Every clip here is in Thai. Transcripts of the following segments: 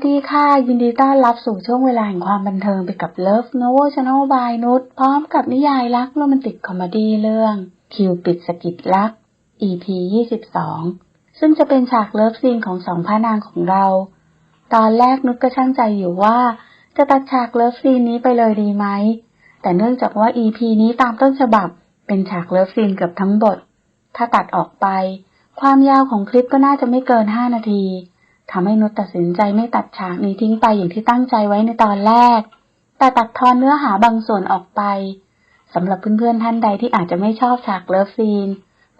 วัสดีค่ะ ยินดีต้อนรับสู่ช่วงเวลาแห่งความบันเทิงไปกับ Love Novo Channel by นุชพร้อมกับนิยายรักโรแมนติกคอมเมดี้เรื่อง คิวปิดสกิดรัก EP 22 ซึ่งจะเป็นฉากเลิฟซีนของสองพระนางของเรา ตอนแรกนุชก็ช่างใจอยู่ว่า จะตัดฉากเลิฟซีนนี้ไปเลยดีไหม แต่เนื่องจากว่า EP นี้ตามต้นฉบับ เป็นฉากเลิฟซีนเกือบทั้งบท ถ้าตัดออกไป ความยาวของคลิปก็น่าจะไม่เกิน 5 นาที ทำให้นุชตัดสินใจไม่ตัดฉากนี้ทิ้งไปอย่างที่ตั้งใจไว้ในตอนแรก แต่ตัดทอนเนื้อหาบางส่วนออกไปสำหรับเพื่อนๆท่านใดที่อาจจะไม่ชอบฉากเลิฟซีน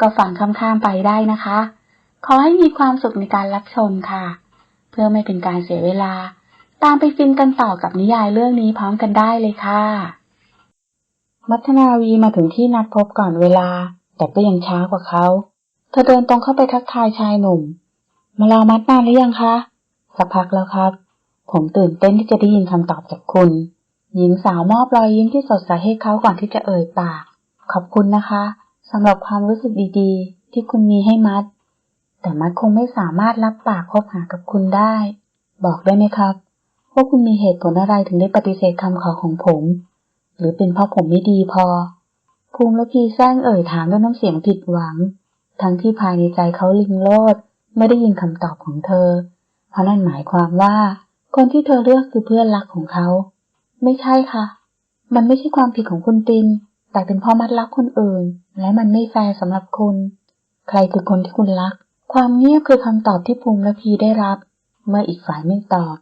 ก็ฟังข้ามๆไปได้นะคะ ขอให้มีความสุขในการรับชมค่ะ เพื่อไม่เป็นการเสียเวลา ตามไปฟินกันต่อกับนิยายเรื่องนี้พร้อมกันได้เลยค่ะ มัทนาวีมาถึงที่นัดพบก่อนเวลา แต่ก็ยังช้ากว่าเขา เธอเดินตรงเข้าไปทักทายชายหนุ่ม มารอมัดนานหรือยังคะสักพักแล้วครับ ผมตื่นเต้นที่จะได้ยินคำตอบจากคุณ หญิงสาวมอบรอยยิ้มที่สดใสให้เขาก่อนที่จะเอ่ยปาก ขอบคุณนะคะสำหรับความรู้สึกดีๆ ที่คุณมีให้มัด แต่มัดคงไม่สามารถรับปากคบหากับคุณได้ บอกได้ไหมครับว่าคุณมีเหตุผลอะไรถึงได้ปฏิเสธคำขอของผม หรือเป็นเพราะผมไม่ดีพอ ภูมิและพีแซงเอ่ยถามด้วยน้ำเสียงผิดหวัง ทั้งที่ภายในใจเขาลิงโลด ไม่ได้ยินคำตอบของเธอ เพราะนั่นหมายความว่า คนที่เธอเลือกคือเพื่อนรักของเขา ไม่ใช่ค่ะ มันไม่ใช่ความผิดของคุณติน แต่เป็นเพราะมัดรักคนอื่น และมันไม่แฟร์สำหรับคุณ ใครคือคนที่คุณรัก ความเงียบคือคำตอบที่ภูมิและพีได้รับ เมื่ออีกฝ่ายไม่ตอบ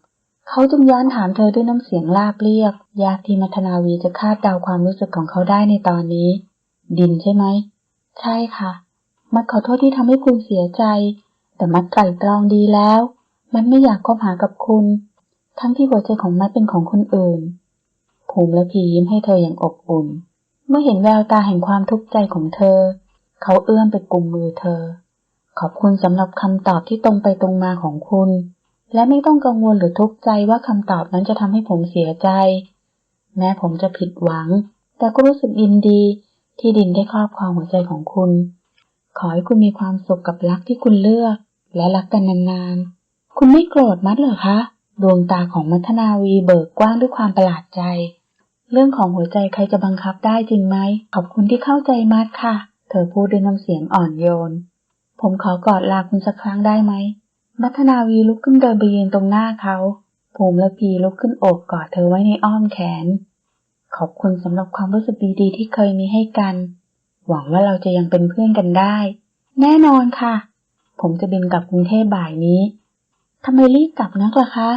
เขาจึงย้อนถามเธอด้วยน้ำเสียงลาบเรียบ ยากที่มัทนาวีจะคาดเดาความรู้สึกของเขาได้ในตอนนี้ ดินใช่ไหม ใช่ค่ะ มัดขอโทษที่ทำให้คุณเสียใจ แต่มัดไตร่ตรองดีแล้ว มันไม่อยากคบหากับคุณ ทั้งที่หัวใจของมัดเป็นของคนอื่น ภูมิและพียิ้มให้เธออย่างอบอุ่น เมื่อเห็นแววตาแห่งความทุกข์ใจของเธอ เขาเอื้อมไปกุมมือเธอ ขอบคุณสำหรับคำตอบที่ตรงไปตรงมาของคุณ และไม่ต้องกังวลหรือทุกข์ใจว่าคำตอบนั้นจะทำให้ผมเสียใจ แม้ผมจะผิดหวัง แต่ก็รู้สึกยินดีที่ดินได้ครอบครองหัวใจของคุณ ขอให้คุณมีความสุขกับรักที่คุณเลือก และรักกันนานๆ คุณไม่โกรธมัดเหรอคะ ดวงตาของมัทนาวีเบิกกว้างด้วยความประหลาดใจ เรื่องของหัวใจใครจะบังคับได้จริงไหม ขอบคุณที่เข้าใจมัดค่ะ เธอพูดด้วยน้ำเสียงอ่อนโยน ผมขอกอดลาคุณสักครั้งได้ไหม มัทนาวีลุกขึ้นเดินไปยืนตรงหน้าเขา ภูมิและพีลุกขึ้นโอบกอดเธอไว้ในอ้อมแขน ขอบคุณสำหรับความรู้สึกดีๆที่เคยมีให้กัน หวังว่าเราจะยังเป็นเพื่อนกันได้ แน่นอนค่ะ ผมจะบินกลับกรุงเทพบ่ายนี้ทำไมรีบกลับนักล่ะคะ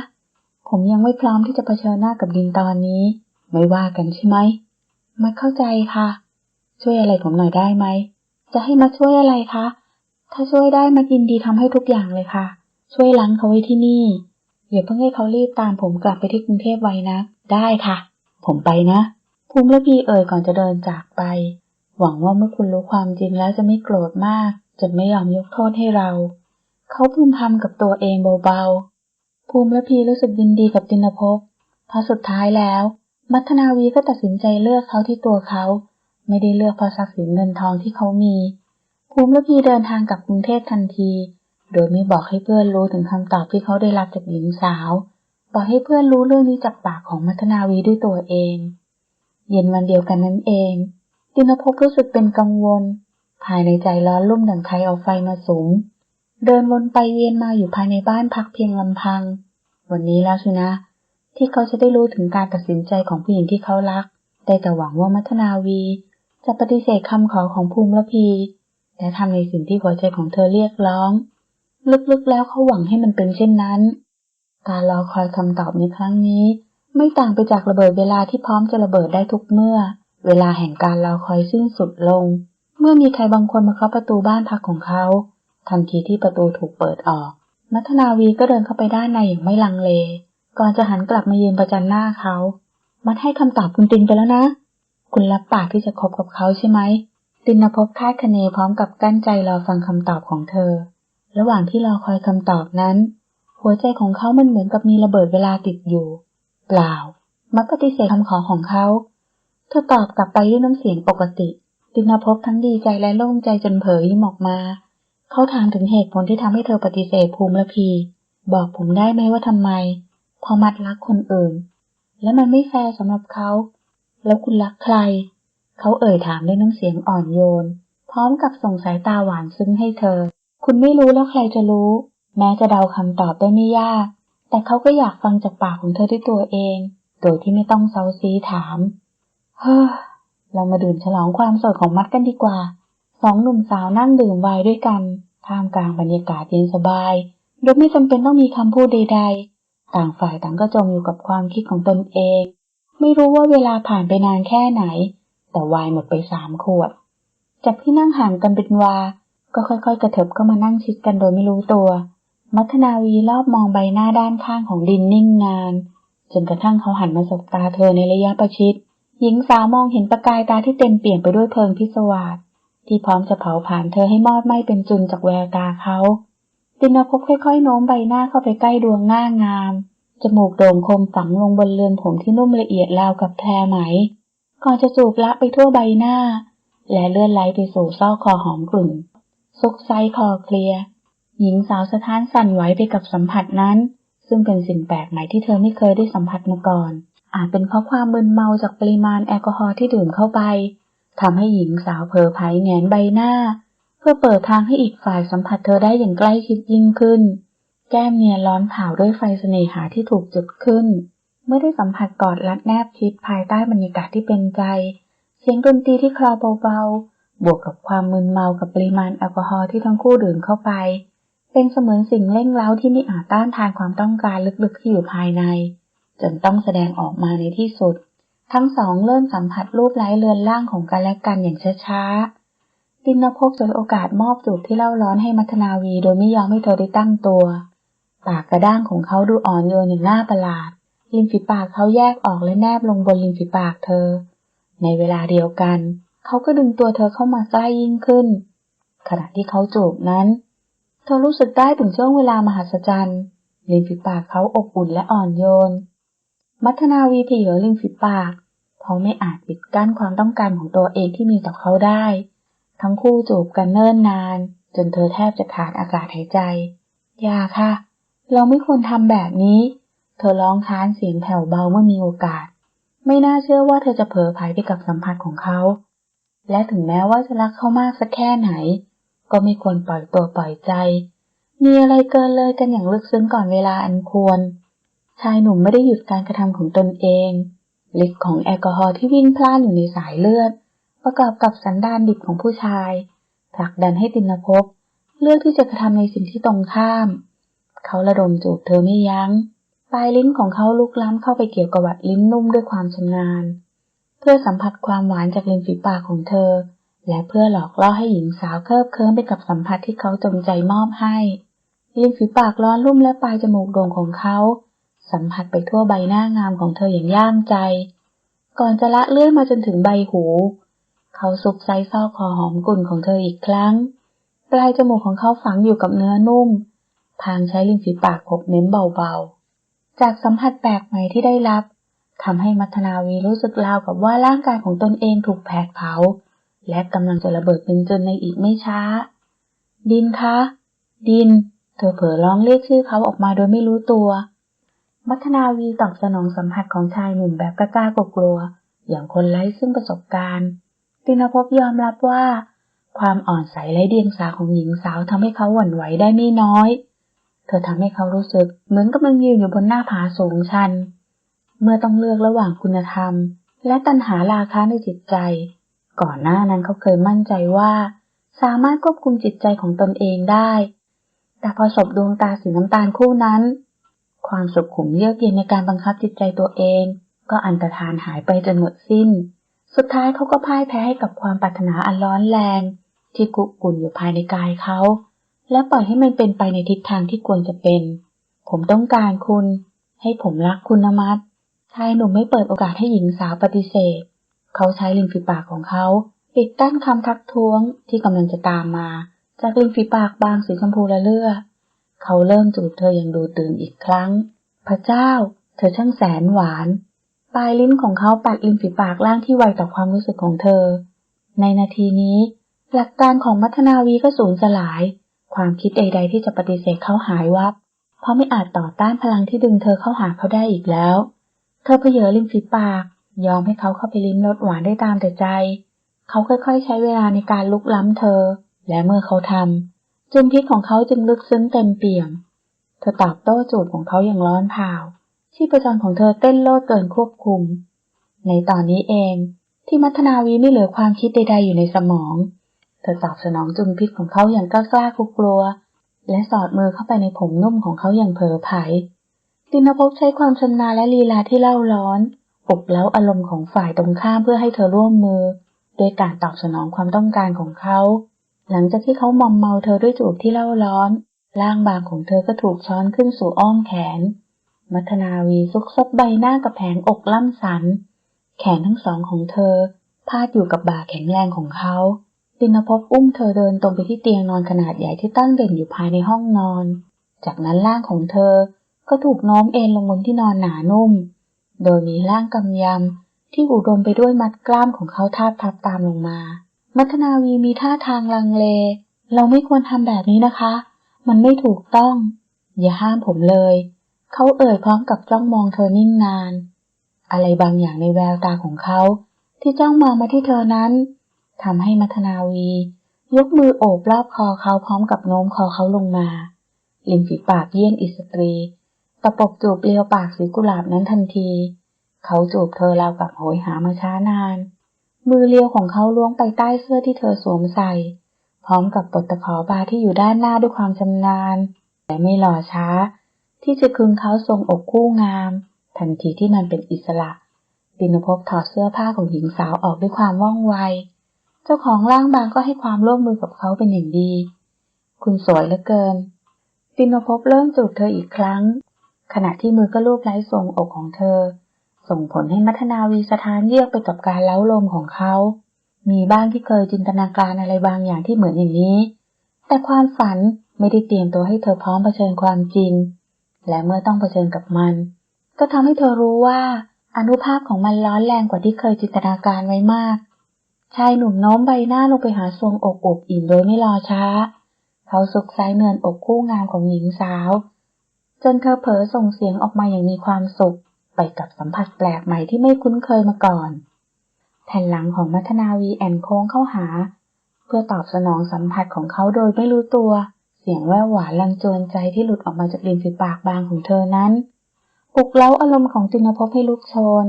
ผมยังไม่พร้อมที่จะเผชิญหน้ากับดินตอนนี้ ไม่ว่ากันใช่ไหมมัดเข้าใจค่ะ ช่วยอะไรผมหน่อยได้ไหม จะให้มัดช่วยอะไรคะ ถ้าช่วยได้มัดยินดีทำให้ทุกอย่างเลยค่ะ ช่วยล้างเขาไว้ที่นี่ อย่าเพิ่งให้เขารีบตามผมกลับไปที่กรุงเทพไว้นะ ได้ค่ะ ผมไปนะ ภูมิและพีเอ่ยก่อนจะเดินจากไป หวังว่าเมื่อคุณรู้ความจริงแล้วจะไม่โกรธมาก จนไม่ยอมยกโทษให้เรา เขาพึมพำกับตัวเองเบาๆ ภูมิและพีรู้สึกยินดีกับตินภพพราสุดท้ายแล้ว มัทนาวีก็ตัดสินใจเลือกเขาที่ตัวเขา ไม่ได้เลือกเพราะทรัพย์สินเงินทองที่เขามี ภูมิและพีเดินทางกลับกรุงเทพทันที โดยไม่บอกให้เพื่อนรู้ถึงคำตอบที่เขาได้รับจากหญิงสาวบอกให้เพื่อนรู้เรื่องนี้จากปากของมัทนาวีด้วยตัวเอง เย็นวันเดียวกันนั้นเอง ตินภพรู้สึกเป็นกังวล ภายในใจร้อนรุ่มดังใครเอาไฟมาสุม เดินวนไปเวียนมาอยู่ภายในบ้านพักเพียงลำพัง วันนี้แล้วสินะ ที่เขาจะได้รู้ถึงการตัดสินใจของผู้หญิงที่เขารัก ได้แต่หวังว่ามัทนาวี จะปฏิเสธคำขอของภูมิละพีและทำในสิ่งที่หัวใจของเธอเรียกร้อง ลึกๆแล้วเขาหวังให้มันเป็นเช่นนั้นการรอคอยคำตอบในครั้งนี้ ไม่ต่างไปจากระเบิดเวลาที่พร้อมจะระเบิดได้ทุกเมื่อ เวลาแห่งการรอคอยสิ้นสุดลง เมื่อมีใครบางคนมาเคาะประตูบ้านพักของเขา ทันทีที่ประตูถูกเปิดออกมัทนาวีก็เดินเข้าไปด้านในอย่างไม่ลังเล ก่อนจะหันกลับมายืนประจันหน้าเขา มัดให้คำตอบคุณตินไปแล้วนะ คุณรับปากที่จะคบกับเขาใช่ไหม ตินภพคาดคะเนพร้อมกับกั้นใจรอฟังคำตอบของเธอ ระหว่างที่รอคอยคำตอบนั้น หัวใจของเขามันเหมือนกับมีระเบิดเวลาติดอยู่ เปล่า มัดปฏิเสธคำขอของเขา เธอตอบกลับไปด้วยน้ำเสียงปกติ ตินภพทั้งดีใจและโล่งใจจนเผยยิ้มออกมา เขาถามถึงเหตุผลที่ทำให้เธอปฏิเสธภูมิและพี บอกผมได้ไหมว่าทำไม พอมัดรักคนอื่น แล้วมันไม่แฟร์สำหรับเขา แล้วคุณรักใคร เขาเอ่ยถามด้วยน้ำเสียงอ่อนโยน พร้อมกับส่งสายตาหวานซึ้งให้เธอ คุณไม่รู้แล้วใครจะรู้ แม้จะเดาคำตอบได้ไม่ยาก แต่เขาก็อยากฟังจากปากของเธอด้วยตัวเอง โดยที่ไม่ต้องเซาซีถาม เฮ้อ เรามาดื่มฉลองความสดของมัดกันดีกว่า สองหนุ่มสาวนั่งดื่มไวน์ด้วยกัน ท่ามกลางบรรยากาศเย็นสบาย โดยไม่จำเป็นต้องมีคำพูดใด ๆ ต่างฝ่ายต่างก็จมอยู่กับความคิดของตนเอง ไม่รู้ว่าเวลาผ่านไปนานแค่ไหน แต่ไวน์หมดไปสามขวด จากที่นั่งห่างกันเป็นวา ก็ค่อยๆ กระเถิบเข้ามานั่งชิดกันโดยไม่รู้ตัว มัทนาวีรอบมองใบหน้าด้านข้างของดินนิ่งนาน จนกระทั่งเขาหันมาสบตาเธอในระยะประชิด หญิงสาวมองเห็นประกายตาที่เต็มเปี่ยมไปด้วยเพลิงพิศวาสที่พร้อมจะเผาผลาญเธอให้มอดไหม้เป็นจุนจากแววตาเขาตินภพค่อยๆโน้มใบหน้าเข้าไปใกล้ดวงหน้างาม จมูกโด่งคมฝังลงบนเรือนผมที่นุ่มละเอียดราวกับแพรไหม ก่อนจะจูบละไปทั่วใบหน้า และเลื่อนไหลไปสู่ซอกคอหอมกลุ่นซุกไซคอเคลีย หญิงสาวสะท้านสั่นไหวไปกับสัมผัสนั้น ซึ่งเป็นสิ่งแปลกใหม่ที่เธอไม่เคยได้สัมผัสมาก่อน อาจเป็นเพราะความมึนเมาจากปริมาณแอลกอฮอล์ที่ดื่มเข้าไปทำให้หญิงสาวเผลอไผแงนใบหน้า เพื่อเปิดทางให้อีกฝ่ายสัมผัสเธอได้อย่างใกล้ชิดยิ่งขึ้น แก้มเนียนร้อนเผาด้วยไฟเสน่หาที่ถูกจุดขึ้น เมื่อได้สัมผัสกอดรัดแนบชิดภายใต้บรรยากาศที่เป็นใจ เสียงดนตรีที่คลอเบาๆ บวกกับความมึนเมากับปริมาณแอลกอฮอล์ที่ทั้งคู่ดื่มเข้าไป เป็นเสมือนสิ่งเร่งเร้าที่ไม่อาจต้านทานความต้องการลึกๆที่อยู่ภายใน จนต้องแสดงออกมาในที่สุด ทั้งสองเริ่มสัมผัสรูปไร้เรือนร่างของกันและกันอย่างช้าๆ ตินภพฉวยโอกาสมอบจูบที่เล่าร้อนให้มัทนาวีโดยไม่ยอมให้เธอได้ตั้งตัว ปากกระด้างของเขาดูอ่อนโยนอย่างน่าประหลาด ริมฝีปากเขาแยกออกและแนบลงบนริมฝีปากเธอ ในเวลาเดียวกัน เขาก็ดึงตัวเธอเข้ามาใกล้ยิ่งขึ้น ขณะที่เขาจูบนั้น เธอรู้สึกได้ถึงช่วงเวลามหัศจรรย์ริมฝีปากเขาอบอุ่นและอ่อนโยน มัทนาวีเผยริมฝีปาก เขาไม่อาจปิดกั้นความต้องการของตัวเองที่มีต่อเขาได้ ทั้งคู่จูบกันเนิ่นนาน จนเธอแทบจะขาดอากาศหายใจ อย่าค่ะ เราไม่ควรทำแบบนี้ เธอร้องค้านเสียงแผ่วเบาเมื่อมีโอกาส ไม่น่าเชื่อว่าเธอจะเผลอไผลไปกับสัมผัสของเขา และถึงแม้ว่าจะรักเขามากสักแค่ไหน ก็ไม่ควรปล่อยตัวปล่อยใจ มีอะไรเกินเลยกันอย่างลึกซึ้งก่อนเวลาอันควร ชายหนุ่มไม่ได้หยุดการกระทำของตนเองฤทธิ์ของแอลกอฮอล์ที่วิ่งพล่านอยู่ในสายเลือด ประกอบกับสันดานดิบของผู้ชายผลักดันให้ตินภพเลือกที่จะกระทำในสิ่งที่ตรงข้าม เขาระดมจูบเธอไม่ยัง้ง ปลายลิ้นของเขาลุกล้ำเข้าไปเกี่ยวกับวัดลิ้นนุ่มด้วยความชำนาญ เพื่อสัมผัสความหวานจากริมฝีปากของเธอ และเพื่อหลอกล่อให้หญิงสาวเคลิบเคลิ้มไปกับสัมผัสที่เขาจงใจมอบให้ริมฝีปากร้อนรุ่มและปลายจมูกโด่งของเขา สัมผัสไปทั่วใบหน้างามของเธออย่างย่ามใจ ก่อนจะละเลื่อยมาจนถึงใบหู เขาซุกไซซอกคอหอมกลุ่นของเธออีกครั้ง ปลายจมูกของเขาฝังอยู่กับเนื้อนุ่มทางใช้ริมฝีปากพบเม้มเบาๆ จากสัมผัสแปลกใหม่ที่ได้รับทำให้มัทนาวีรู้สึกราวกับว่าร่างกายของตนเองถูกแผดเผา และกำลังจะระเบิดเป็นจนในอีกไม่ช้า ดินคะ ดิน เธอเผลอร้องเรียกชื่อเขาออกมาโดยไม่รู้ตัว มัทนาวีตอบสนองสัมผัสของชายหนุ่มแบบกล้ากลัวๆอย่างคนไร้ซึ่งประสบการณ์ ตินภพยอมรับว่า ความอ่อนใสและเดียงสาของหญิงสาวทำให้เขาหวั่นไหวได้ไม่น้อย เธอทำให้เขารู้สึกเหมือนกำลังยืนอยู่บนหน้าผาสูงชัน เมื่อต้องเลือกระหว่างคุณธรรม และตัณหาราคะในจิตใจ ก่อนหน้านั้นเขาเคยมั่นใจว่า สามารถควบคุมจิตใจของตนเองได้ แต่พอสบดวงตาสีน้ำตาลคู่นั้น ความสุขขุมเยือกเย็นในการบังคับจิตใจตัวเอง ก็อันตรธานหายไปจนหมดสิ้น สุดท้ายเขาก็พ่ายแพ้ให้กับความปรารถนาอันร้อนแรง ที่กุกุ่นอยู่ภายในกายเขา และปล่อยให้มันเป็นไปในทิศทางที่ควรจะเป็น ผมต้องการคุณ ให้ผมรักคุณนะมัดชายหนุ่มไม่เปิดโอกาสให้หญิงสาวปฏิเสธ เขาใช้ริมฝีปากของเขาปิดกั้นคำทักท้วงที่กำลังจะตามมา จากริมฝีปากบางสีชมพูละเลือ เขาเริ่มจูบเธออย่างดูตื่นอีกครั้ง พระเจ้า เธอช่างแสนหวาน ปลายลิ้นของเขาปัดริมฝีปากล่างที่ไวต่อความรู้สึกของเธอ ในนาทีนี้ หลักการของมัทนาวีก็สูญสลาย ความคิดใด ๆ ที่จะปฏิเสธเขาหายวับ เพราะไม่อาจต่อต้านพลังที่ดึงเธอเข้าหาเขาได้อีกแล้ว เธอเพเยอริมฝีปาก ยอมให้เขาเข้าไปลิ้มรสหวานได้ตามแต่ใจ เขาค่อยๆ ใช้เวลาในการลุกล้ำเธอ และเมื่อเขาทำ จุมพิษของเขาจึงลึกซึ้งเต็มเปี่ยม เธอตอบโต้จูบของเขาอย่างร้อนเผาชีพจรของเธอเต้นโลดเกินควบคุม ในตอนนี้เองที่มัทนาวีไม่เหลือความคิดใดๆอยู่ในสมอง เธอตอบสนองจุมพิษของเขาอย่างกล้าๆกลัวๆและสอดมือเข้าไปในผมนุ่มของเขาอย่างเผลอไผตินภพใช้ความชำนาญและลีลาที่เล่าร้อนปลุกเล้าอารมณ์ของฝ่ายตรงข้ามเพื่อให้เธอร่วมมือ โดยการตอบสนองความต้องการของเขา หลังจากที่เขามอมเมาเธอด้วยจูบที่เล่าร้อน ร่างบางของเธอก็ถูกช้อนขึ้นสู่อ้อมแขน มัทนาวีซุกซบใบหน้ากับแผงอกล่ำสัน แขนทั้งสองของเธอ พาดอยู่กับบ่าแข็งแรงของเขาตินภพอุ้มเธอเดินตรงไปที่เตียงนอนขนาดใหญ่ที่ตั้งเด่นอยู่ภายในห้องนอน จากนั้นร่างของเธอก็ถูกโน้มเอ็นลงบนที่นอนหนานุ่ม โดยมีร่างกำยำที่อุดมไปด้วยมัดกล้ามของเขาทาบทับตามลงมา มัทนาวีมีท่าทางลังเล เราไม่ควรทำแบบนี้นะคะ มันไม่ถูกต้อง อย่าห้ามผมเลย เขาเอ่ยพร้อมกับจ้องมองเธอนิ่งนาน อะไรบางอย่างในแววตาของเขา ที่จ้องมองมาที่เธอนั้นทำให้มัทนาวี ยกมือโอบรอบคอเขาพร้อมกับโน้มคอเขาลงมาริมฝีปากเยี่ยงอิสตรี ตะปบจูบเลียวปากสีกุหลาบนั้นทันที เขาจูบเธอราวกับโหยหามาช้านาน มือเลียวของเขาล้วงไปใต้เสื้อที่เธอสวมใส่ พร้อมกับปลดตะขอบาที่อยู่ด้านหน้าด้วยความชำนาญ แต่ไม่หล่อช้า ที่จะคึงเขาทรงอกคู่งาม ทันทีที่มันเป็นอิสระดินภพถอดเสื้อผ้าของหญิงสาวออกด้วยความว่องไว เจ้าของร่างบางก็ให้ความร่วมมือกับเขาเป็นอย่างดี คุณสวยเหลือเกินดินภพเริ่มจูบเธออีกครั้ง ขณะที่มือก็ลูบไล้ทรงอกของเธอ ส่งผลให้มัทนาวีสถานเยือกไปกับการเล้าลมของเขา มีบ้างที่เคยจินตนาการอะไรบางอย่างที่เหมือนอย่างนี้ แต่ความฝันไม่ได้เตรียมตัวให้เธอพร้อมเผชิญความจริง และเมื่อต้องเผชิญกับมัน ก็ทำให้เธอรู้ว่าอนุภาพของมันร้อนแรงกว่าที่เคยจินตนาการไว้มาก ชายหนุ่มโน้มใบหน้าลงไปหาทรงอกอบอิ่มโดยไม่รอช้า เขาสุกไซเนินอกคู่งามของหญิงสาว จนเธอเผลอส่งเสียงออกมาอย่างมีความสุข ไปกับสัมผัสแปลกใหม่ที่ไม่คุ้นเคยมาก่อน แผ่นหลังของมัทนาวีแอนโค้งเข้าหา เพื่อตอบสนองสัมผัสของเขาโดยไม่รู้ตัว เสียงแว่วหวานลังจวนใจที่หลุดออกมาจากริมฝีปากบางของเธอนั้นปลุกเล้าอารมณ์ของจินภพให้ลุกโชน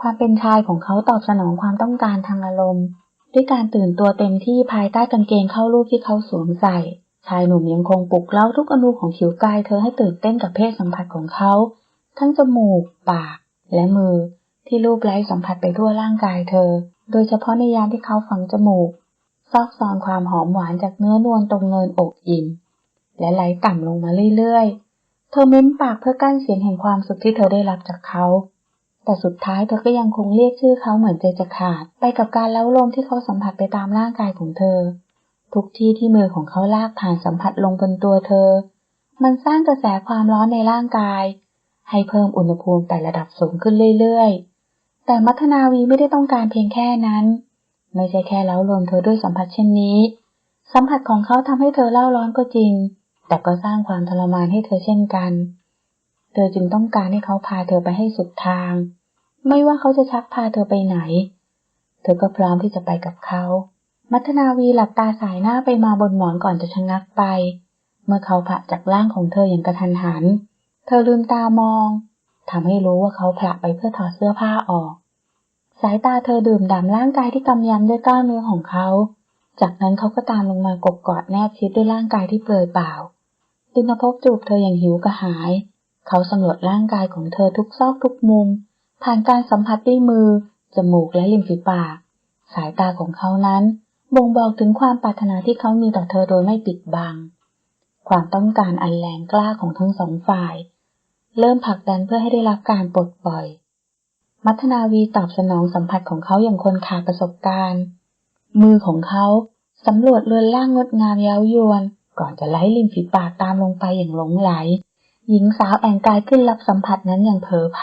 ความเป็นชายของเขาตอบสนองความต้องการทางอารมณ์ ด้วยการตื่นตัวเต็มที่ภายใต้กางเกงเข้ารูปที่เขาสวมใส่ ชายหนุ่มยังคงปลุกเล้าทุกอนูของผิวกายเธอให้ตื่นเต้นกับเพศสัมผัสของเขา ทั้งจมูก ปาก และมือ ที่รูปไล้สัมผัสไปทั่วร่างกายเธอ โดยเฉพาะในยามที่เขาฝังจมูก ซอกซอนความหอมหวานจากเนื้อนวลตรงเนินอกอิ่ม และไหลต่ำลงมาเรื่อยๆ เธอเม้มปากเพื่อกั้นเสียงแห่งความสุขที่เธอได้รับจากเขา แต่สุดท้ายเธอก็ยังคงเรียกชื่อเขาเหมือนใจจะขาด ไปกับการเล้าลมที่เขาสัมผัสไปตามร่างกายของเธอ ทุกที่ที่มือของเขาลากผ่านสัมผัสลงบนตัวเธอ มันสร้างกระแสความร้อนในร่างกาย ให้เพิ่มอุณหภูมิแต่ระดับสูงขึ้นเรื่อยๆ แต่มัทนาวีไม่ได้ต้องการเพียงแค่นั้น ไม่ใช่แค่เล้าลมเธอด้วยสัมผัสเช่นนี้ สัมผัสของเขาทำให้เธอเล่าร้อนก็จริง แต่ก็สร้างความทรมานให้เธอเช่นกัน เธอจึงต้องการให้เขาพาเธอไปให้สุดทาง ไม่ว่าเขาจะชักพาเธอไปไหน เธอก็พร้อมที่จะไปกับเขา มัทนาวีหลับตาสายหน้าไปมาบนหมอนก่อนจะชะงักไป เมื่อเขาผละจากร่างของเธออย่างกระทันหัน เธอลืมตามองทำให้รู้ว่าเขาผละไปเพื่อถอดเสื้อผ้าออก สายตาเธอดื่มด่ำร่างกายที่กำยำด้วยกล้ามเนื้อของเขา จากนั้นเขาก็ตามลงมากบกอดแนบชิดด้วยร่างกายที่เปลือยเปล่า ดินภพจูบเธออย่างหิวกระหาย เขาสำรวจร่างกายของเธอทุกซอกทุกมุม ผ่านการสัมผัสด้วยมือ จมูกและริมฝีปาก สายตาของเขานั้น บ่งบอกถึงความปรารถนาที่เขามีต่อเธอโดยไม่ปิดบัง ความต้องการอันแรงกล้าของทั้งสองฝ่าย เริ่มผลักดันเพื่อให้ได้รับการปลดปล่อย มัทนาวีตอบสนองสัมผัสของเขาอย่างคนขาดประสบการณ์ มือของเขาสำรวจเรือนร่างงดงามเย้ายวน ก่อนจะไล่ริมฝีปากตามลงไปอย่างหลงไหล หญิงสาวแองกายขึ้นรับสัมผัสนั้นอย่างเผลอไผ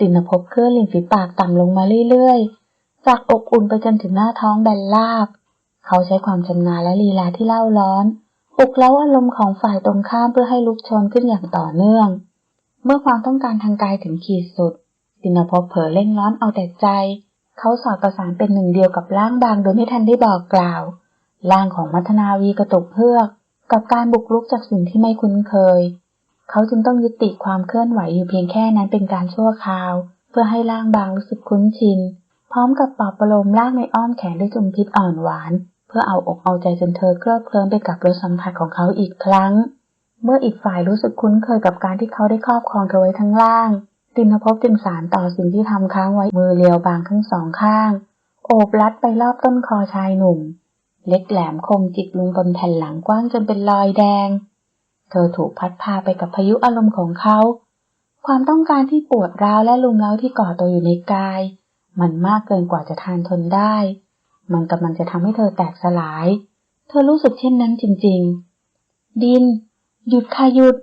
ตินภพเคลื่อนริมฝีปากต่ำลงมาเรื่อยๆ จากอบอุ่นไปจนถึงหน้าท้องแบนลาบ เขาใช้ความชำนาญและลีลาที่เล่าร้อนปลุกเล้าอารมณ์ของฝ่ายตรงข้ามเพื่อให้ลุกชนขึ้นอย่างต่อเนื่อง เมื่อความต้องการทางกายถึงขีดสุด ตินภพเผลอเล่นร้อนเอาแต่ใจ เขาสอดประสานเป็นหนึ่งเดียวกับร่างบางโดยไม่ทันได้บอกกล่าว ร่างของมัทนาวีกระตุกเฮือก กับการบุกรุกจากสิ่งที่ไม่คุ้นเคย เขาจึงต้องยุติความเคลื่อนไหวอยู่เพียงแค่นั้นเป็นการชั่วคราว เพื่อให้ร่างบางรู้สึกคุ้นชิน พร้อมกับปลอบประโลมร่างในอ้อมแขนด้วยจุมพิษอ่อนหวาน เพื่อเอาอกเอาใจจนเธอเคลิบเคลิ้มไปกับรสสัมผัสของเขาอีกครั้ง เมื่ออีกฝ่ายรู้สึกคุ้นเคยกับการที่เขาได้ครอบครองเธอไว้ทั้งล่าง ตินภพจึงสารต่อสิ่งที่ทำค้างไว้มือเลียวบางทั้งสองข้าง โอบรัดไปรอบต้นคอชายหนุ่ม เล็กแหลมคมจิกลงบนแผ่นหลังกว้างจนเป็นรอยแดง เธอถูกพัดพาไปกับพายุอารมณ์ของเขา ความต้องการที่ปวดร้าวและลุมเล้าที่ก่อตัวอยู่ในกาย มันมากเกินกว่าจะทานทนได้ มันกำลังจะทำให้เธอแตกสลาย เธอรู้สึกเช่นนั้นจริง ๆ ดิน หยุดค่ะหยุด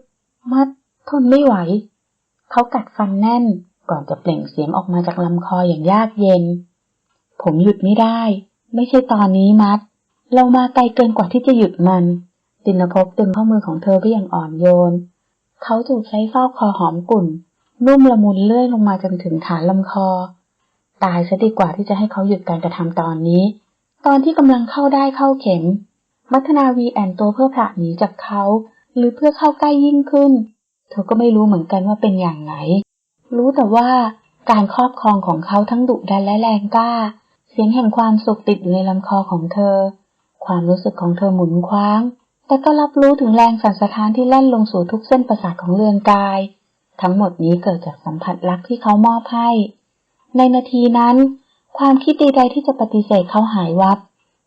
มัดทนไม่ไหว เขากัดฟันแน่นก่อนจะเปล่งเสียงออกมาจากลำคออย่างยากเย็น ผมหยุดไม่ได้ ไม่ใช่ตอนนี้มัด เรามาไกลเกินกว่าที่จะหยุดมัน ตินภพดึงข้อมือของเธอไปอย่างอ่อนโยน เขาถูกใช้ซอกคอหอมกุ่น นุ่มละมุนเลื่อยลงมาจนถึงฐานลำคอ ตายซะดีกว่าที่จะให้เขาหยุดการกระทำตอนนี้ ตอนที่กำลังเข้าได้เข้าเข็ม มัทนาวีแอนตัวเพื่อผละหนีจากเขา หรือเพื่อเข้าใกล้ยิ่งขึ้น เธอก็ไม่รู้เหมือนกันว่าเป็นอย่างไหนรู้แต่ว่าการครอบครองของเขาทั้งดุดันและแรงกล้า เสียงแห่งความสุขติดอยู่ในลำคอของเธอ ความรู้สึกของเธอหมุนคว้าง แต่ก็รับรู้ถึงแรงสั่นสะท้านที่แล่นลงสู่ทุกเส้นประสาทของเรือนกาย ทั้งหมดนี้เกิดจากสัมผัสรักที่เขามอบให้ ในนาทีนั้น ความคิดใดๆที่จะปฏิเสธเขาหายวับ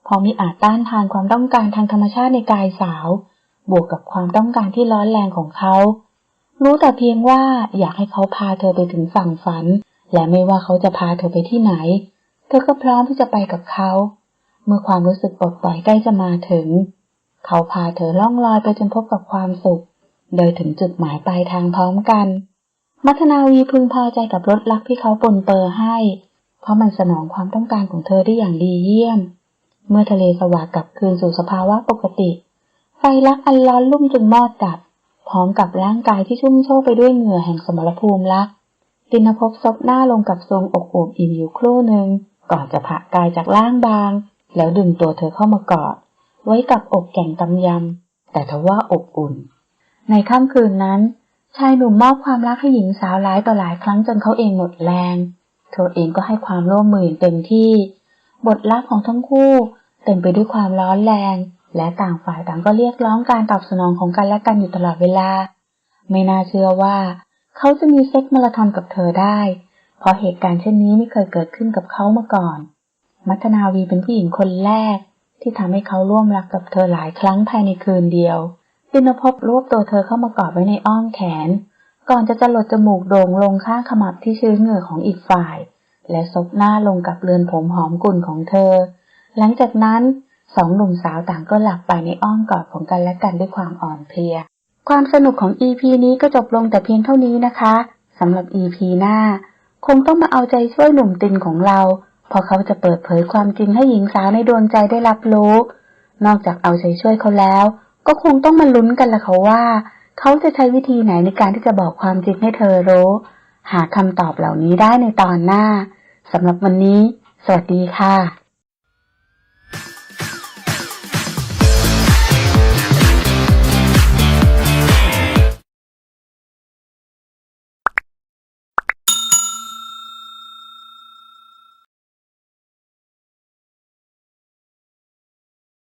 พราะมิอาจต้านทานความต้องการทางธรรมชาติในกายสาว บวกกับความต้องการที่ร้อนแรงของเขา รู้แต่เพียงว่าอยากให้เขาพาเธอไปถึงฝั่งฝัน และไม่ว่าเขาจะพาเธอไปที่ไหน เธอก็พร้อมที่จะไปกับเขา เมื่อความรู้สึกปลดปล่อยใกล้จะมาถึง เขาพาเธอล่องลอยไปจนพบกับความสุข โดยถึงจุดหมายปลายทางพร้อมกัน มัทนาวีพึงพอใจกับรถลักที่เขาปนเปอร์ให้ เพราะมันสนองความต้องการของเธอได้อย่างดีเยี่ยม เมื่อทะเลสว่ากกลับคืนสู่สภาวะปกติ ไฟลักอันร้อนลุ่มจึงมอดดับ พร้อมกับร่างกายที่ชุ่มโชกไปด้วยเหงื่อแห่งสมรภูมิลักตินภพซบหน้าลงกับทรงอกโอบอิ่มอยู่ครู่หนึ่งก่อนจะผะกายจากร่างบาง แล้วดึงตัวเธอเข้ามากอด ไว้กับอกแก่งกำยำ แต่ทว่าอบอุ่น ในค่ำคืนนั้น ชายหนุ่มมอบความรักให้หญิงสาวหลายต่อหลายครั้งจนเขาเองหมดแรง เธอเองก็ให้ความร่วมมืออย่างเต็มที่ บทรักของทั้งคู่เต็มไปด้วยความร้อนแรง และต่างฝ่ายต่างก็เรียกร้องการตอบสนองของกันและกันอยู่ตลอดเวลา ไม่น่าเชื่อว่า เขาจะมีเซ็กมาราธอนกับเธอได้ เพราะเหตุการณ์เช่นนี้ไม่เคยเกิดขึ้นกับเขามาก่อน มัทนาวีเป็นผู้หญิงคนแรก ที่ทำให้เขาร่วมรักกับเธอหลายครั้งภายในคืนเดียวตินภพรวบตัวเธอเข้ามากอดไว้ในอ้อมแขน ก่อนจะจรดจมูกโด่งลงข้างขมับที่ชื้นเหงื่อของอีกฝ่าย และซบหน้าลงกับเรือนผมหอมกลุ่นของเธอ หลังจากนั้น สองหนุ่มสาวต่างก็หลับไปในอ้อมกอดของกันและกันด้วยความอ่อนเพลีย ความสนุกของ EP นี้ก็จบลงแต่เพียงเท่านี้นะคะสำหรับ EP หน้า คงต้องมาเอาใจช่วยหนุ่มตินของเราพราะเขาจะเปิดเผยความจริงให้หญิงสาวในดวงใจได้รับรู้ นอกจากเอาใจช่วยเขาแล้ว ก็คงต้องมาลุ้นกันละค่ะว่า เขาจะใช้วิธีไหนในการที่จะบอกความจริงให้เธอรู้ หาคำตอบเหล่านี้ได้ในตอนหน้าสำหรับวันนี้ สวัสดีค่ะ